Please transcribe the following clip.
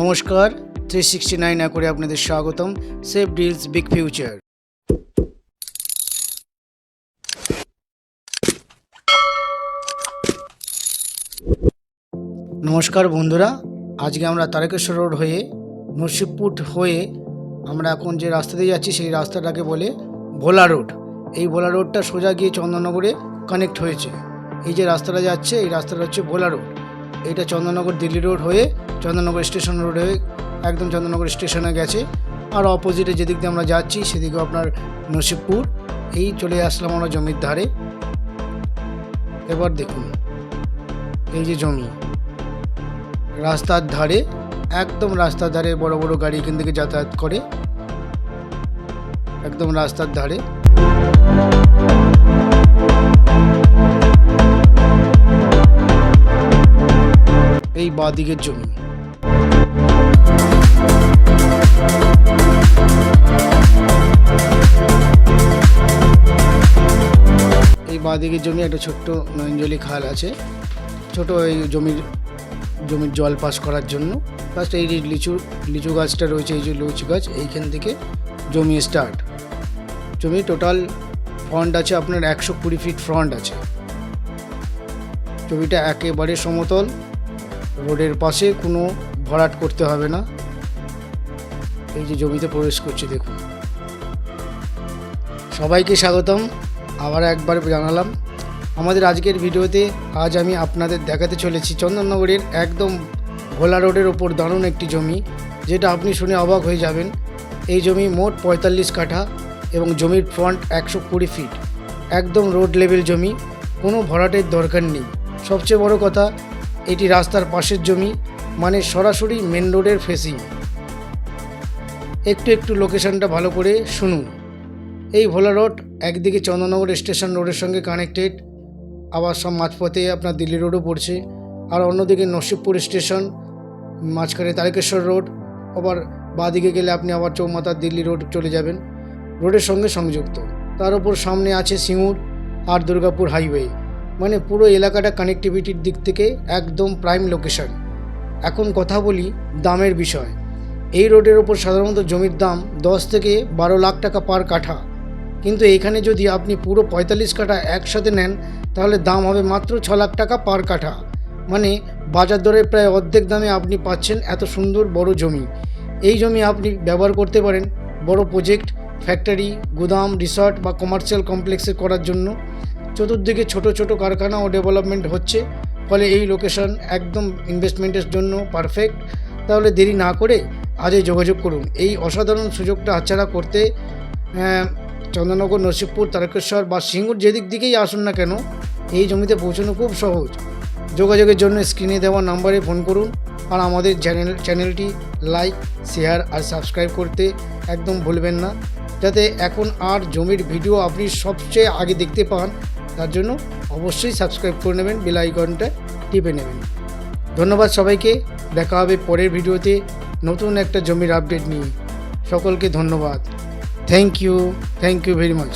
নমস্কার three sixty nine করে আপনাদের স্বাগতম, সেফ ডিলস বিগ ফিউচার। নমস্কার বন্ধুরা, আজকে আমরা তারকেশ্বর রোড হয়ে নরসিংপুর হয়ে আমরা এখন যে রাস্তা দিয়ে যাচ্ছি, সেই রাস্তাটাকে বলে ভোলা রোড। এই ভোলা রোডটা সোজা গিয়ে চন্দননগরে কানেক্ট হয়েছে। এই যে রাস্তাটা যাচ্ছে, এই রাস্তাটা হচ্ছে ভোলা রোড। এটা চন্দননগর দিল্লি রোড হয়ে চন্দননগর স্টেশন রোড হয়ে একদম চন্দননগর স্টেশনে গেছে। আর অপোজিটে যেদিক দিয়ে আমরা যাচ্ছি সেদিকে আপনার নসিবপুর। এই চলে আসলাম আমরা জমির ধারে। এবার দেখুন, এই যে জমি, রাস্তার ধারে, একদম রাস্তার ধারে বড় বড় গাড়ি এখান থেকে যাতায়াত করে। একদম রাস্তার ধারে। এই বাদিকের জমি। এই বাদিকের জমি একটা ছোট্ট নয়নজলি খাল আছে। ছোট এই জমির জমির জল পাস করার জন্য। ফার্স্ট এই যে লিচু লিচু গাছটা রয়েছে, এই যে লিচু গাছ, এইখান থেকে জমি স্টার্ট জমি টোটাল ফ্রন্ট আছে আপনার একশো কুড়ি ফিট ফ্রন্ট আছে। জমিটা একেবারে সমতল। রোডের পাশে কোনো ভরাট করতে হবে না। এই যে জমিতে প্রবেশ করছে, দেখুন। সবাইকে স্বাগতম। আবার একবার জানালাম। আমাদের আজকের ভিডিওতে আজ আমি আপনাদের দেখাতে চলেছি চন্দননগরের একদম ভোলা রোডের ওপর দারুণ একটি জমি, যেটা আপনি শুনে অবাক হয়ে যাবেন। এই জমি মোট পঁয়তাল্লিশ কাঠা এবং জমির ফ্রন্ট একশো কুড়ি ফিট একদম রোড লেভেল জমি, কোনো ভরাটের দরকার নেই। সবচেয়ে বড় কথা এটি রাস্তার পাশের জমি মানে সরাসরি মেন রোডের ফেসিং একটু একটু লোকেশনটা ভালো করে শুনুন। এই ভোলা রোড, একদিকে চন্দননগর স্টেশন রোডের সঙ্গে কানেক্টেড আবার সব মাঝপথে আপনার দিল্লি রোডও পড়ছে। আর অন্যদিকে নসিবপুর স্টেশন, মাঝখানে তারকেশ্বর রোড, আবার বাঁদিকে গেলে আপনি আবার চৌমাথা দিল্লি রোড চলে যাবেন। রোডের সঙ্গে সংযুক্ত। তার উপর সামনে আছে সিঙ্গুর আর দুর্গাপুর হাইওয়ে মানে পুরো এলাকাটা কানেক্টিভিটির দিক থেকে একদম প্রাইম লোকেশন এখন কথা বলি দামের বিষয়। এই রোডের ওপর সাধারণত জমির দাম দশ থেকে বারো লাখ টাকা পার কাঠা। কিন্তু এখানে যদি আপনি পুরো পঁয়তাল্লিশ কাঠা একসাথে নেন, তাহলে দাম হবে মাত্র ছ লাখ টাকা পার কাঠা। মানে বাজার দরের প্রায় অর্ধেক দামে আপনি পাচ্ছেন এত সুন্দর বড় জমি। এই জমি আপনি ব্যবহার করতে পারেন বড় প্রজেক্ট ফ্যাক্টরি গুদাম রিসর্ট বা কমার্শিয়াল কমপ্লেক্সে করার জন্য। চতুর্দিকে ছোট ছোট কারখানা ও ডেভেলপমেন্ট হচ্ছে। ফলে এই লোকেশন একদম ইনভেস্টমেন্টের জন্য পারফেক্ট তাহলে দেরি না করে আজই যোগাযোগ করুন। এই অসাধারণ সুযোগটা হাতছাড়া করতে চন্দ্রনগর নরসিংপুর তারকেশ্বর বা সিঙ্গুর যেদিক দিকেই আসুন না কেন, এই জমিতে পৌঁছানো খুব সহজ। যোগাযোগের জন্য স্ক্রিনে দেওয়া নাম্বারে ফোন করুন আর আমাদের চ্যানেল চ্যানেলটি লাইক শেয়ার আর সাবস্ক্রাইব করতে একদম ভুলবেন না। যাতে এখন আর জমির ভিডিও আপনি সবচেয়ে আগে দেখতে পান তার জন্য অবশ্যই সাবস্ক্রাইব করে নেবেন বেল আইকনটা টিপে নেবেন। ধন্যবাদ সবাইকে, দেখা হবে পরের ভিডিওতে নতুন একটা জমির আপডেট নিয়ে। সকলকে ধন্যবাদ। Thank you thank you very much